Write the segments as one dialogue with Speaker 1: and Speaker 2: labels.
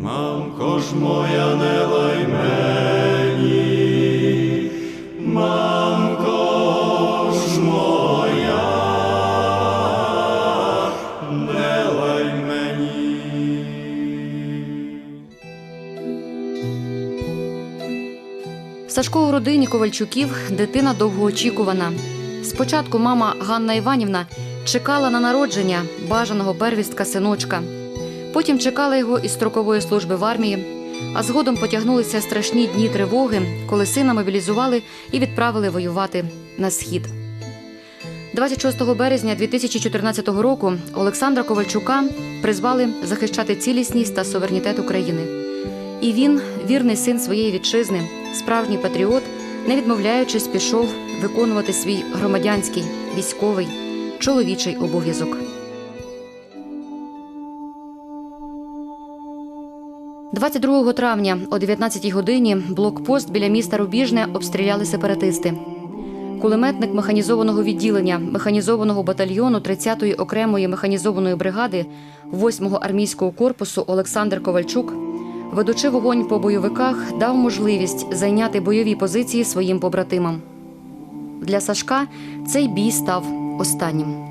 Speaker 1: Мамко ж моя не лай мені, мамко ж моя, не лай.
Speaker 2: Сашко у родині Ковальчуків дитина довгоочікувана. Спочатку мама Ганна Іванівна чекала на народження бажаного первістка синочка. Потім чекала його із строкової служби в армії, а згодом потягнулися страшні дні тривоги, коли сина мобілізували і відправили воювати на схід. 26 березня 2014 року Олександра Ковальчука призвали захищати цілісність та суверенітет України. І він, вірний син своєї вітчизни, справжній патріот, не відмовляючись, пішов виконувати свій громадянський, військовий, чоловічий обов'язок. 22 травня о 19 годині блокпост біля міста Рубіжне обстріляли сепаратисти. Кулеметник механізованого відділення механізованого батальйону 30-ї окремої механізованої бригади 8-го армійського корпусу Олександр Ковальчук, ведучи вогонь по бойовиках, дав можливість зайняти бойові позиції своїм побратимам. Для Сашка цей бій став останнім.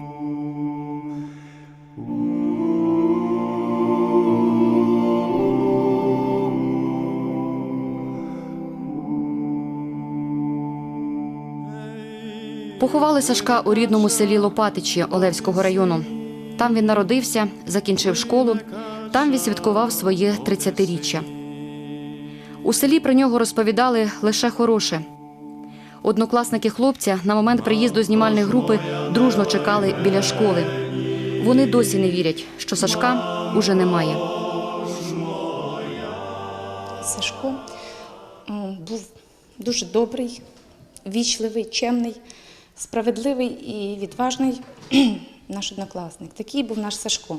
Speaker 2: Поховали Сашка у рідному селі Лопатичі Олевського району. Там він народився, закінчив школу, там відсвяткував своє 30-річчя. У селі про нього розповідали лише хороше. Однокласники хлопця на момент приїзду знімальної групи дружно чекали біля школи. Вони досі не вірять, що Сашка уже немає.
Speaker 3: Сашко був дуже добрий, вічливий, чемний, справедливий і відважний наш однокласник. Такий був наш Сашко.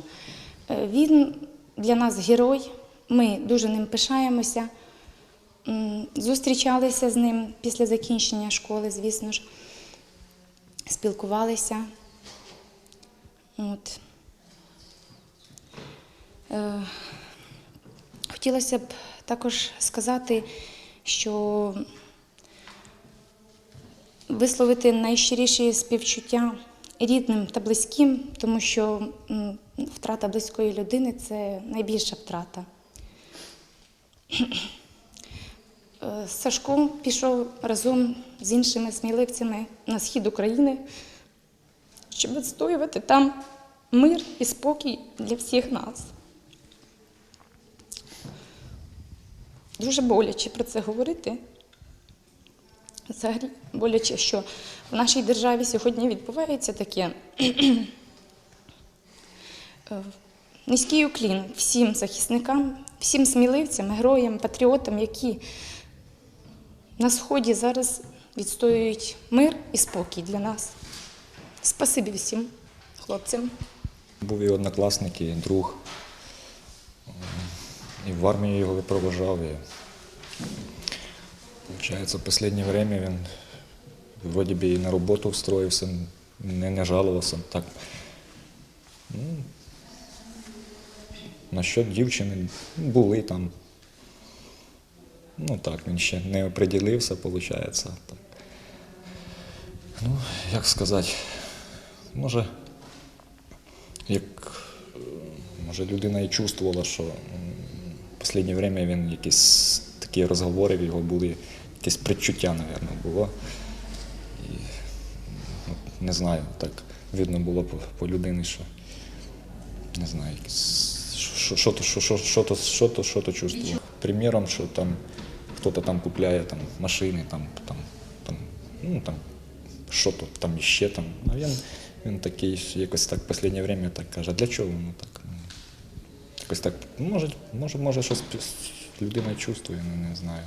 Speaker 3: Е, Він для нас герой, ми дуже ним пишаємося. Зустрічалися з ним після закінчення школи, звісно ж, спілкувалися. От. Е, Хотілося б також сказати, що висловити найщиріші співчуття рідним та близьким, тому що втрата близької людини це найбільша втрата. Е, Сашко пішов разом з іншими сміливцями на схід України, щоб відстоювати там мир і спокій для всіх нас. Дуже боляче про це говорити. Взагалі боляче, що в нашій державі сьогодні відбувається таке. Е, Низький уклін всім захисникам, всім сміливцям, героям, патріотам, які на сході зараз відстоюють мир і спокій для нас. Спасибі всім хлопцям.
Speaker 4: Був і однокласник, і друг. І в армію його випровожав. І, Получається, в останнє время він вроді би і на роботу встроївся, не, не жалувався. Так. Ну, насчет дівчини були там. Ну так, він ще не оприділився, виходить. Так. Ну, як сказати, може, як може людина і чувствувала, що в останнє время він якісь такі розговори в його були, якесь предчуття, мабуть, було. І, ну, не знаю, так видно було по, по людині, що не знаю, що, то, що. Приміром, що там хтось там купляє там, машини, там, там, там, ну, там, що то там іще там. А він, він такий якось так в останнє время так каже, для чого воно так? Ну, Якось так, може, може, може щось людина чувствує, ну, не знаю.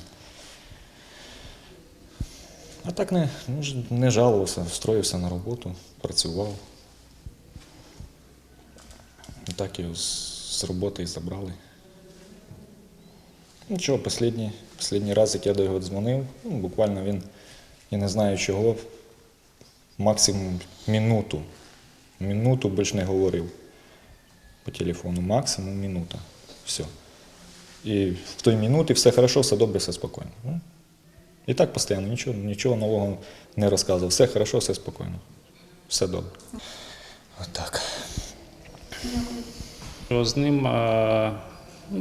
Speaker 4: А так не, ну, не жалувався, встроївся на роботу, працював. Так його з, роботи і забрали. Нічого, останній, останній раз, як я до його дзвонив, ну, буквально він, я не знаю чого, максимум минуту. Минуту більш не говорив по телефону. Максимум минута. Все. І в той минуті все хорошо, все добре, все спокійно. І так постійно, нічого, нічого нового не розказував. Все хорошо, все спокійно. Все добре. Отак.
Speaker 5: З ним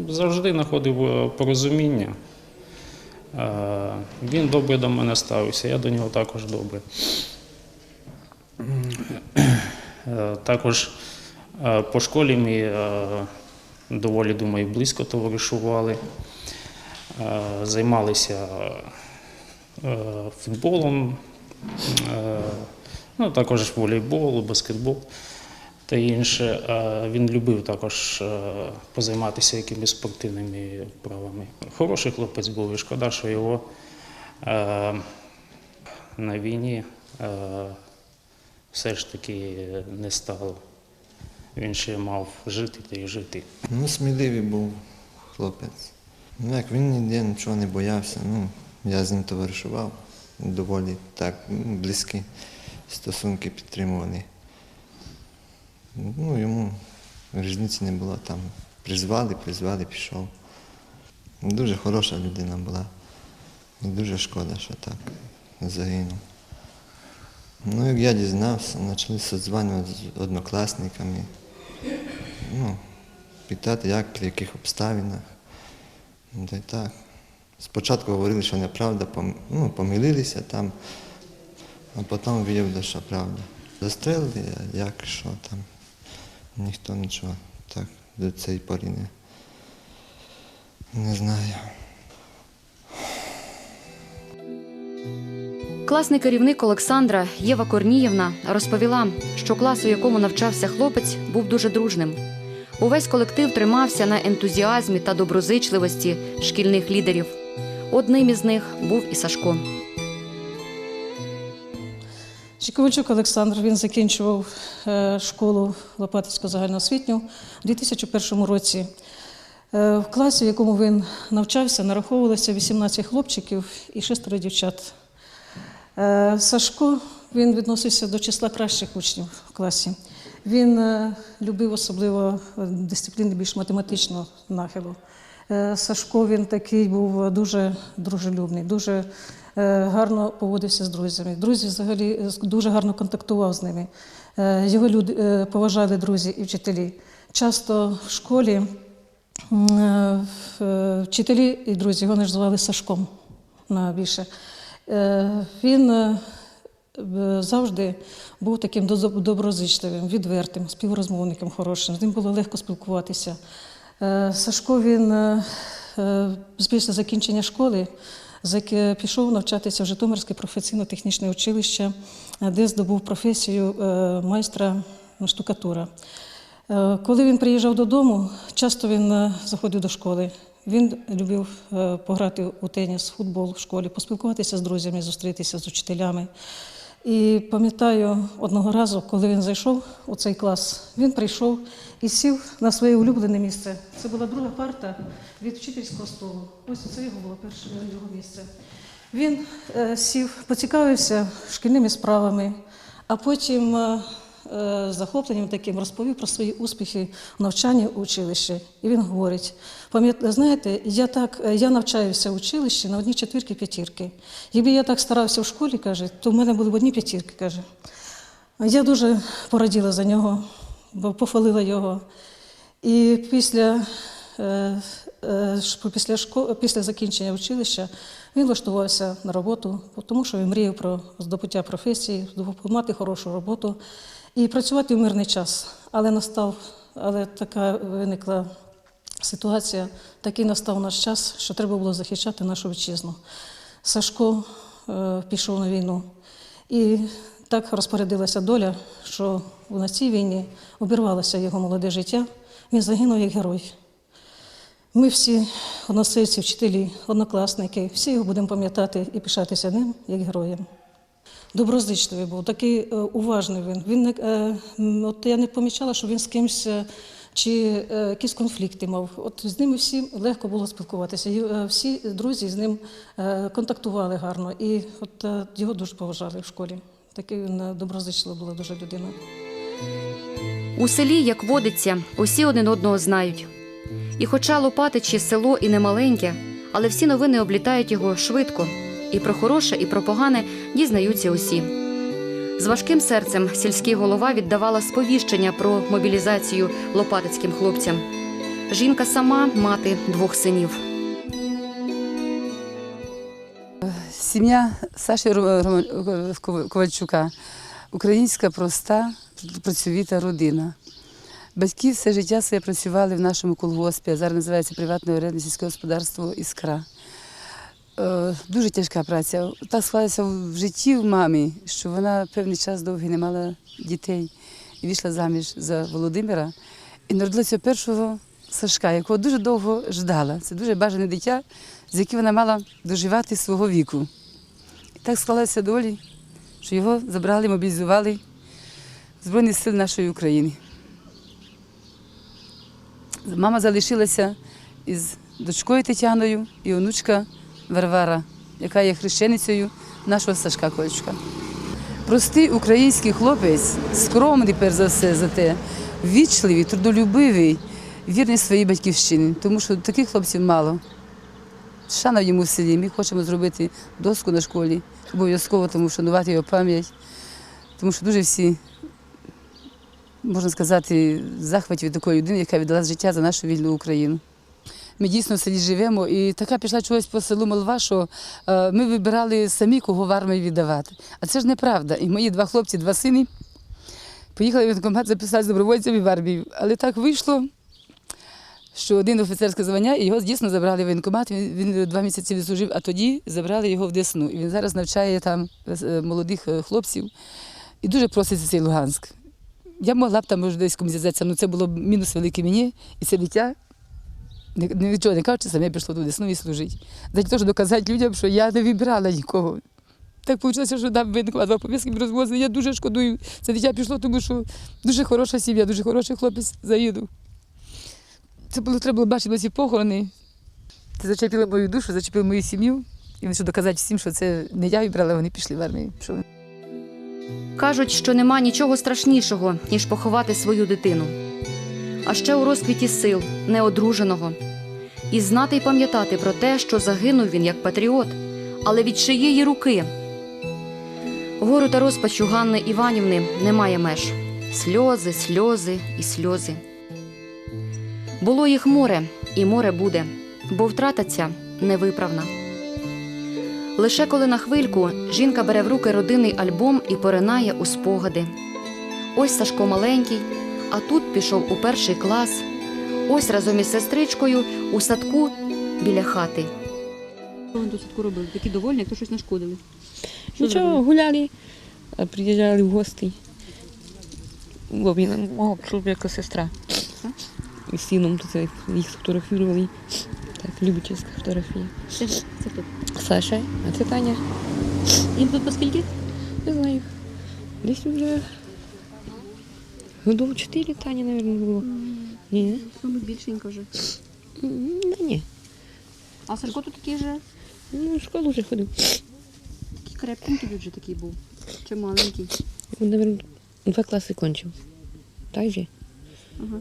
Speaker 5: завжди знаходив е, порозуміння. Він добре до мене ставився, я до нього також добре. Е, Також е, по школі ми доволі думаю, близько товаришували, займалися футболом, е, ну, також волейбол, баскетбол та інше. Е, Він любив також е, позайматися якимись спортивними вправами. Хороший хлопець був, і шкода, що його е, на війні е, все ж таки не стало. Він ще мав жити та й жити.
Speaker 6: Ну, сміливий був хлопець. Ну, як він ніде нічого не боявся. Ну, я з ним товаришував, доволі так, ну, близькі стосунки підтримували. Ну, йому різниці не було там. Призвали, призвали, пішов. Дуже хороша людина була. І дуже шкода, що так загинув. Ну, як я дізнався, почали созванювати з однокласниками. Ну, питати, як, при яких обставинах. Та й так. Спочатку говорили, що неправда, ну, помилилися там, а потім виявили, що правда. Застрелили, як, що там. Ніхто нічого так до цієї пори не, не знає.
Speaker 2: Класний керівник Олександра Єва Корнієвна розповіла, що клас, у якому навчався хлопець, був дуже дружним. Увесь колектив тримався на ентузіазмі та доброзичливості шкільних лідерів. Одним із них був і Сашко.
Speaker 7: Чіковичук Олександр він закінчував е, школу Лопатинську загальноосвітню у 2001 році. Е, В класі, в якому він навчався, нараховувалося 18 хлопчиків і шестеро дівчат. Е, Сашко він відносився до числа кращих учнів в класі. Він любив особливо дисципліни більш математичного нахилу. Е, Сашко він такий був дуже дружелюбний, дуже е, гарно поводився з друзями. Друзі взагалі е, дуже гарно контактував з ними. Його люди поважали друзі і вчителі. Часто в школі вчителі і друзі його називали Сашком більше. Він завжди був таким доброзичливим, відвертим, співрозмовником хорошим. З ним було легко спілкуватися. Е, Сашко він е, е, після закінчення школи пішов навчатися в Житомирське професійно-технічне училище, де здобув професію майстра штукатура. Коли він приїжджав додому, часто він заходив до школи. Він любив пограти у теніс, футбол в школі, поспілкуватися з друзями, зустрітися з учителями. І пам'ятаю одного разу, коли він зайшов у цей клас, він прийшов і сів на своє улюблене місце. Це була друга парта від вчительського столу. Ось це його було перше його місце. Він е, сів, поцікавився шкільними справами, а потім е, захопленням таким розповів про свої успіхи в навчанні у училищі. І він говорить: знаєте, я так е, я навчаюся в училищі на одній четвірки п'ятірки. Якби я так старався в школі, каже, то в мене були б одні п'ятірки, каже. Я дуже пораділа за нього, бо похвалила його. І після, е, е, після, шко- після закінчення училища він влаштувався на роботу, тому що він мріяв про здобуття професії, мати хорошу роботу і працювати в мирний час. Але настав, але така виникла ситуація, такий настав наш час, що треба було захищати нашу вітчизну. Сашко е, пішов на війну. І так розпорядилася доля, що на цій війні обірвалося його молоде життя. Він загинув як герой. Ми всі, односельці, вчителі, однокласники, всі його будемо пам'ятати і пишатися ним як героєм. Доброзичливий був, такий е, уважний він. він не, е, от я не помічала, що він з кимось е, чи якісь конфлікти мав. От з ними всім легко було спілкуватися. І, всі друзі з ним контактували гарно. І от його дуже поважали в школі. Такий він доброзичлива була дуже людина.
Speaker 2: У селі, як водиться, усі один одного знають. І хоча Лопатичі село і не маленьке, але всі новини облітають його швидко. І про хороше, і про погане дізнаються усі. З важким серцем сільський голова віддавала сповіщення про мобілізацію лопатицьким хлопцям. Жінка сама мати двох синів.
Speaker 8: Сім'я Саші Ковальчука українська проста, працьовита родина. Батьки все життя своє працювали в нашому колгоспі, а зараз називається приватне орендне сільське господарство Іскра. Е, Дуже тяжка праця. Так склалося в житті в мамі, що вона певний час довгий не мала дітей і вийшла заміж за Володимира і народила цього першого Сашка, якого дуже довго ждала. Це дуже бажане дитя, з яким вона мала доживати свого віку. І так склалося долі, що його забрали, мобілізували в Збройні сили нашої України. Мама залишилася із дочкою Тетяною і онучка Варвара, яка є хрещеницею нашого Сашка Кольчука. Простий український хлопець, скромний, перш за все, за те, ввічливий, трудолюбивий, вірний своїй батьківщині, тому що таких хлопців мало. Шана йому в селі. Ми хочемо зробити доску на школі, обов'язково тому вшанувати його пам'ять, тому що дуже всі, можна сказати, в захваті від такої людини, яка віддала життя за нашу вільну Україну. Ми дійсно в селі живемо, і така пішла чогось по селу молва, що е, ми вибирали самі, кого в армію віддавати. А це ж неправда. І мої два хлопці, два сини поїхали в воєнкомат записати добровольцями в армію. Але так вийшло, що один офіцерське звання, і його дійсно забрали в воєнкомат. Він, він два місяці відслужив, а тоді забрали його в Десну. І він зараз навчає там е, молодих е, хлопців і дуже проситься цей Луганськ. Я могла б там десь комусь зв'язатися, але це було б мінус великий мені, і це дитя. Ні- Нічого не кажучи, саме пішло туди Десну і служити. Дати теж доказати людям, що я не вибирала нікого. Так вийшло, що нам воєнкомат два пов'язки розвозили. Я дуже шкодую. Це дитя пішло, тому що дуже хороша сім'я, дуже хороший хлопець заїду. Це було треба було бачити ці похорони. Це зачепило мою душу, зачепило мою сім'ю. І вони що доказати всім, що це не я вибрала, вони пішли в армію.
Speaker 2: Кажуть, що нема нічого страшнішого, ніж поховати свою дитину. А ще у розквіті сил, неодруженого. І знати й пам'ятати про те, що загинув він як патріот, але від чиєї руки. Гору та розпачу Ганни Іванівни немає меж. Сльози, сльози і сльози. Було їх море, і море буде, бо втрата ця невиправна. Лише коли на хвильку жінка бере в руки родинний альбом і поринає у спогади. Ось Сашко маленький, а тут пішов у перший клас. Ось разом із сестричкою у садку біля хати.
Speaker 9: Що ви до садку робили? Такі довольні, як то щось нашкодили. Що
Speaker 10: Нічого,
Speaker 9: зробили?
Speaker 10: гуляли, приїжджали в гості. Бо він мого чоловіка сестра. І з сином тут їх сфотографували. Так, любительська фотографія.
Speaker 9: Це, це хто?
Speaker 10: Саша, а це Таня.
Speaker 9: Їм тут по скільки?
Speaker 10: Не знаю. Десь вже году чотири Тані, мабуть, було. Ні.
Speaker 9: Мабуть, більшенько вже.
Speaker 10: Да ні.
Speaker 9: А Сашко тут такий вже,
Speaker 10: Ну, в школу вже ходив.
Speaker 9: такий крепкенький він вже такий був. Чи маленький.
Speaker 10: Він, мабуть, два класи кончив. Так же?
Speaker 9: Ага.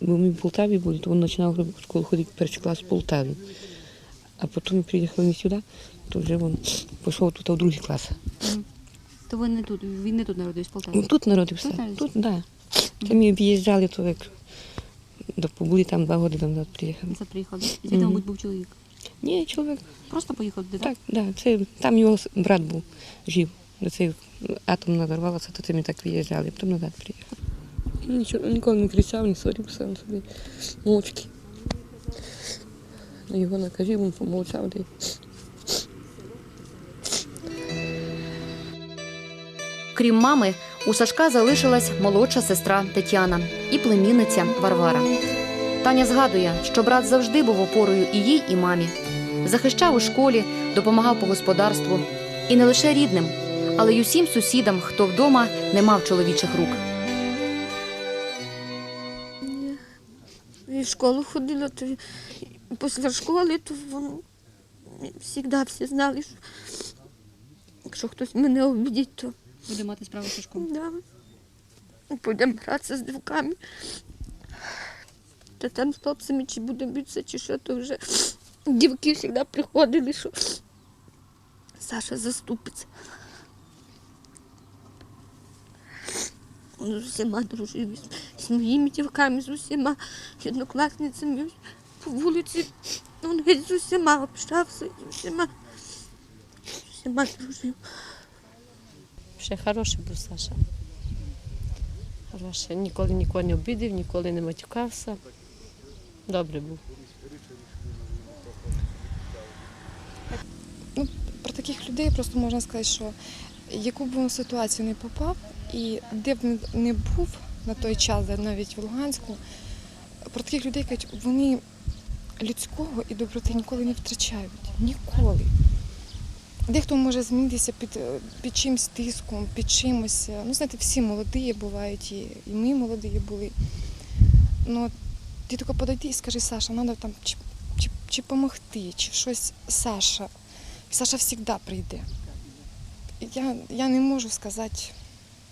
Speaker 10: Бо ми в Полтаві були, то він починав в школу ходити перший клас в Полтаві. А потім приїхали ми сюди, то вже він пішов тут в другий клас.
Speaker 9: То ви не тут, він не тут народився в
Speaker 10: Ну,
Speaker 9: Полтаві.
Speaker 10: тут народився.
Speaker 9: Тут народився?
Speaker 10: Тут, так. Да. Це ми в'їжджали, то як до побули там два роки назад приїхали.
Speaker 9: Це приїхав. Звідти, мабуть, був чоловік.
Speaker 10: Ні, чоловік.
Speaker 9: Просто поїхав туди,
Speaker 10: Так, да, це там його брат був, жив. До цей атом надорвалося, то це ми так виїжджали, потім назад приїхали. Нічого, ніколи не кричав, не сварився, він собі мовчки. Його накажів, він помовчав. де.
Speaker 2: Крім мами, у Сашка залишилась молодша сестра Тетяна і племінниця Варвара. Таня згадує, що брат завжди був опорою і їй, і мамі. Захищав у школі, допомагав по господарству. І не лише рідним, але й усім сусідам, хто вдома не мав чоловічих рук.
Speaker 11: в школу ходила, то після школи, то завжди всі знали, що якщо хтось мене обідить, то
Speaker 9: Буде мати справу з Сашком.
Speaker 11: да, будемо гратися з дівками. Та там з хлопцями чи будемо битися, чи що, то вже дівки завжди приходили, що Саша заступиться. З усіма дружив, з моїми дівками, з усіма однокласницями по вулиці. Він з усіма общався, з усіма, з усіма дружив.
Speaker 10: Ще хороший був Саша. Хороший. Ніколи нікого не обідав, ніколи не матюкався. Добре був.
Speaker 12: Про таких людей просто можна сказати, що яку б він ситуацію не попав, і де б не був на той час, навіть в Луганську, про таких людей кажуть, вони людського і доброти ніколи не втрачають. Ніколи. Дехто може змінитися під, е, під чимсь тиском, під чимось. е, Ну, знаєте, всі молоді бувають, і, і ми молоді були. Ну, ти тільки подойди і скажи, Саша, треба там чи, чи, чи помогти, чи щось Саша. Саша завжди прийде. Я, я не можу сказати,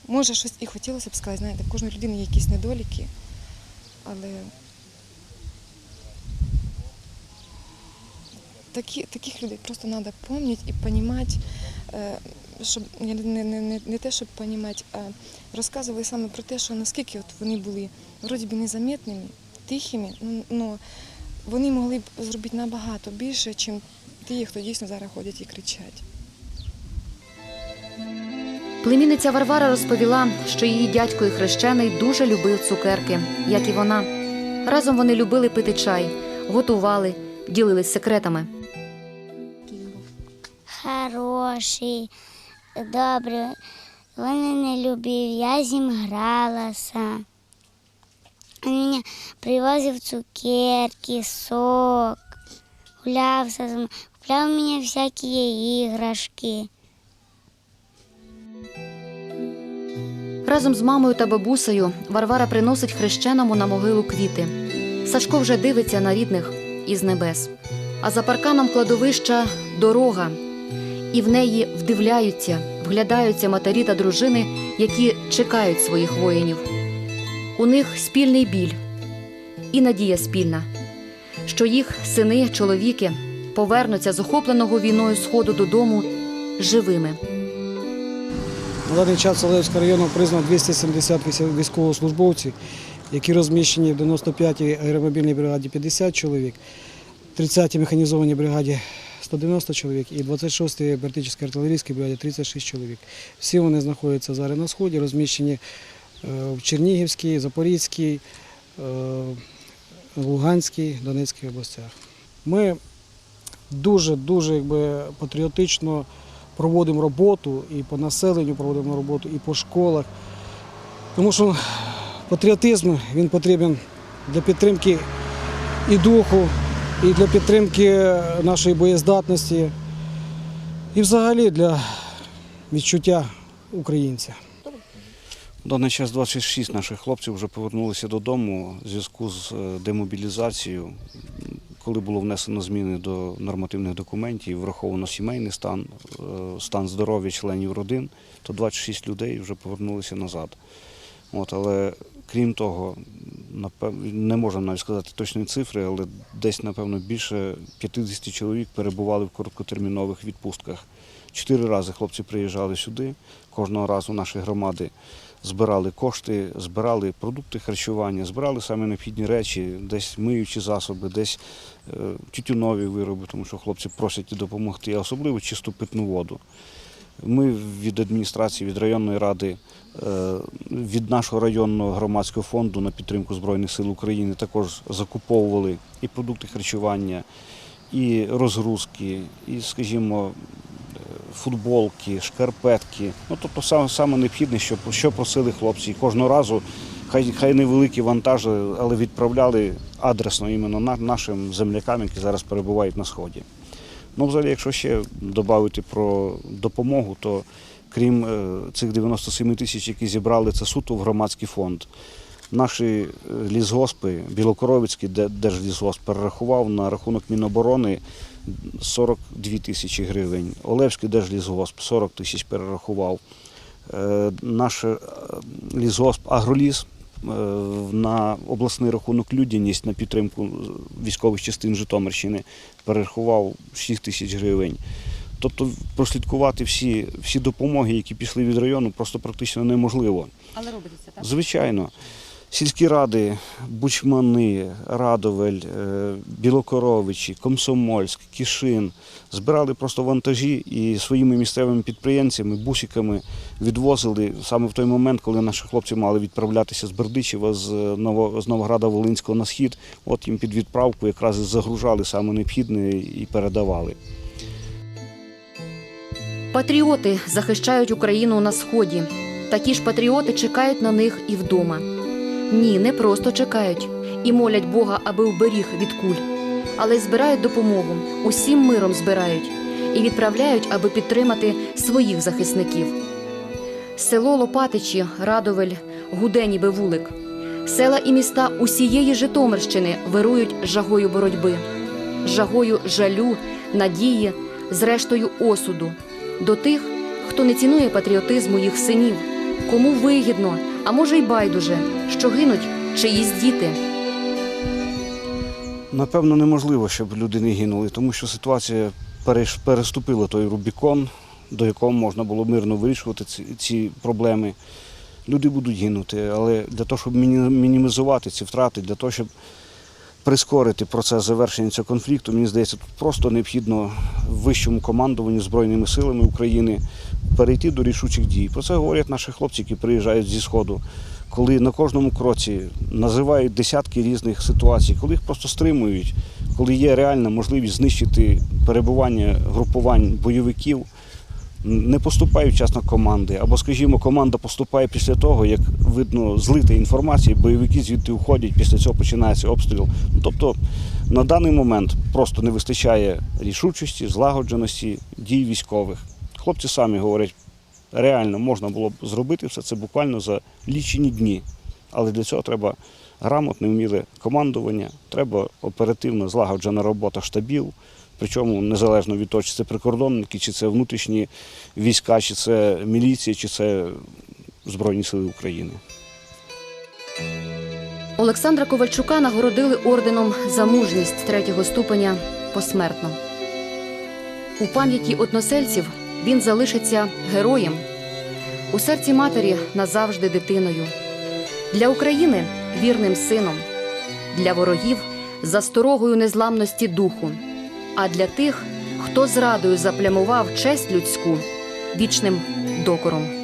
Speaker 12: може щось і хотілося б сказати, знаєте, в кожної людини є якісь недоліки, але такі, таких людей просто треба пам'ятати і розуміти, щоб не, не, не, не, те, щоб розуміти, а розказували саме про те, що наскільки от вони були вроді би незамітними, тихими, ну, ну вони могли б зробити набагато більше, ніж ті, хто дійсно зараз ходять і кричать.
Speaker 2: Племінниця Варвара розповіла, що її дядько і хрещений дуже любив цукерки, як і вона. Разом вони любили пити чай, готували, ділились секретами.
Speaker 13: Хороший, добрий. Він не любив, я з ним гралася. Він мені привозив цукерки, сок, гулявся з мною, купляв мені всякі іграшки.
Speaker 2: Разом з мамою та бабусею Варвара приносить хрещеному на могилу квіти. Сашко вже дивиться на рідних із небес. А за парканом кладовища дорога. І в неї вдивляються, вглядаються матері та дружини, які чекають своїх воїнів. У них спільний біль і надія спільна, що їх сини, чоловіки повернуться з охопленого війною сходу додому живими.
Speaker 14: На даний час Олевського району признано 270 військовослужбовців, які розміщені в 95-й аеромобільній бригаді 50 чоловік, 30-й механізованій бригаді 190 чоловік і 26-й Балтійській артилерійській бригаді 36 чоловік. Всі вони знаходяться зараз на сході, розміщені е, в Чернігівській, Запорізькій, е, Луганській, Донецькій областях. Ми дуже-дуже патріотично проводимо роботу і по населенню проводимо роботу, і по школах. Тому що патріотизм він потрібен для підтримки і духу, і для підтримки нашої боєздатності, і взагалі для відчуття українця.
Speaker 15: Даний час 26 наших хлопців вже повернулися додому в зв'язку з е, демобілізацією. Коли було внесено зміни до нормативних документів, враховано сімейний стан, е, стан здоров'я членів родин, то 26 людей вже повернулися назад. От, але крім того, не можна навіть сказати точної цифри, але десь, напевно, більше 50 чоловік перебували в короткотермінових відпустках. Чотири рази хлопці приїжджали сюди, кожного разу наші громади збирали кошти, збирали продукти харчування, збирали самі необхідні речі, десь миючі засоби, десь е, тютюнові вироби, тому що хлопці просять допомогти, особливо чисту питну воду. Ми від адміністрації, від районної ради, е, від нашого районного громадського фонду на підтримку Збройних сил України також закуповували і продукти харчування, і розгрузки, і, скажімо, е, футболки, шкарпетки. Ну, тобто саме, саме необхідне, що, що просили хлопці. І кожного разу, хай, хай невеликі вантажі, але відправляли адресно іменно нашим землякам, які зараз перебувають на Сході. Ну, взагалі, якщо ще додати про допомогу, то крім е, цих 97 тисяч, які зібрали, це суто в громадський фонд. Наші е, лісгоспи, Білокоровицький де- держлісгосп перерахував на рахунок Міноборони 42 тисячі гривень. Олевський держлісгосп 40 тисяч перерахував. Е, Наш лісгосп Агроліс на обласний рахунок людяність на підтримку військових частин Житомирщини перерахував 6 тисяч гривень. Тобто прослідкувати всі, всі допомоги, які пішли від району, просто практично неможливо.
Speaker 9: Але робиться так.
Speaker 15: Звичайно. Сільські ради, Бучмани, Радовель, е, Білокоровичі, Комсомольськ, Кішин збирали просто вантажі і своїми місцевими підприємцями, бусиками відвозили саме в той момент, коли наші хлопці мали відправлятися з Бердичева, з, Ново, Новограда Волинського на схід. От їм під відправку якраз загружали саме необхідне і передавали.
Speaker 2: Патріоти захищають Україну на сході. Такі ж патріоти чекають на них і вдома. Ні, не просто чекають і молять Бога, аби вберіг від куль, але й збирають допомогу, усім миром збирають і відправляють, аби підтримати своїх захисників. Село Лопатичі, Радовель, Гудені Вулик. Села і міста усієї Житомирщини вирують жагою боротьби, жагою жалю, надії, зрештою осуду до тих, хто не цінує патріотизму їх синів, кому вигідно, а може й байдуже, що гинуть чиїсь діти.
Speaker 15: Напевно, неможливо, щоб люди не гинули, тому що ситуація переступила той Рубікон, до якого можна було мирно вирішувати ці, проблеми. Люди будуть гинути, але для того, щоб мінімізувати ці втрати, для того, щоб прискорити процес завершення цього конфлікту, мені здається, тут просто необхідно вищому командуванню Збройними силами України перейти до рішучих дій. Про це говорять наші хлопці, які приїжджають зі Сходу, коли на кожному кроці називають десятки різних ситуацій, коли їх просто стримують, коли є реальна можливість знищити перебування групувань бойовиків. Не поступають вчасно команди, або, скажімо, команда поступає після того, як видно злита інформація, бойовики звідти уходять, після цього починається обстріл. Ну, Тобто на даний момент просто не вистачає рішучості, злагодженості дій військових. Хлопці самі говорять, реально можна було б зробити все це буквально за лічені дні. Але для цього треба грамотне, вміле командування, треба оперативно злагоджена робота штабів. Причому незалежно від того, чи це прикордонники, чи це внутрішні війська, чи це міліція, чи це Збройні Сили України.
Speaker 2: Олександра Ковальчука нагородили орденом за мужність третього ступеня посмертно. У пам'яті односельців він залишиться героєм, у серці матері назавжди дитиною, для України вірним сином, для ворогів засторогою незламності духу, а для тих, хто зрадою заплямував честь людську вічним докором.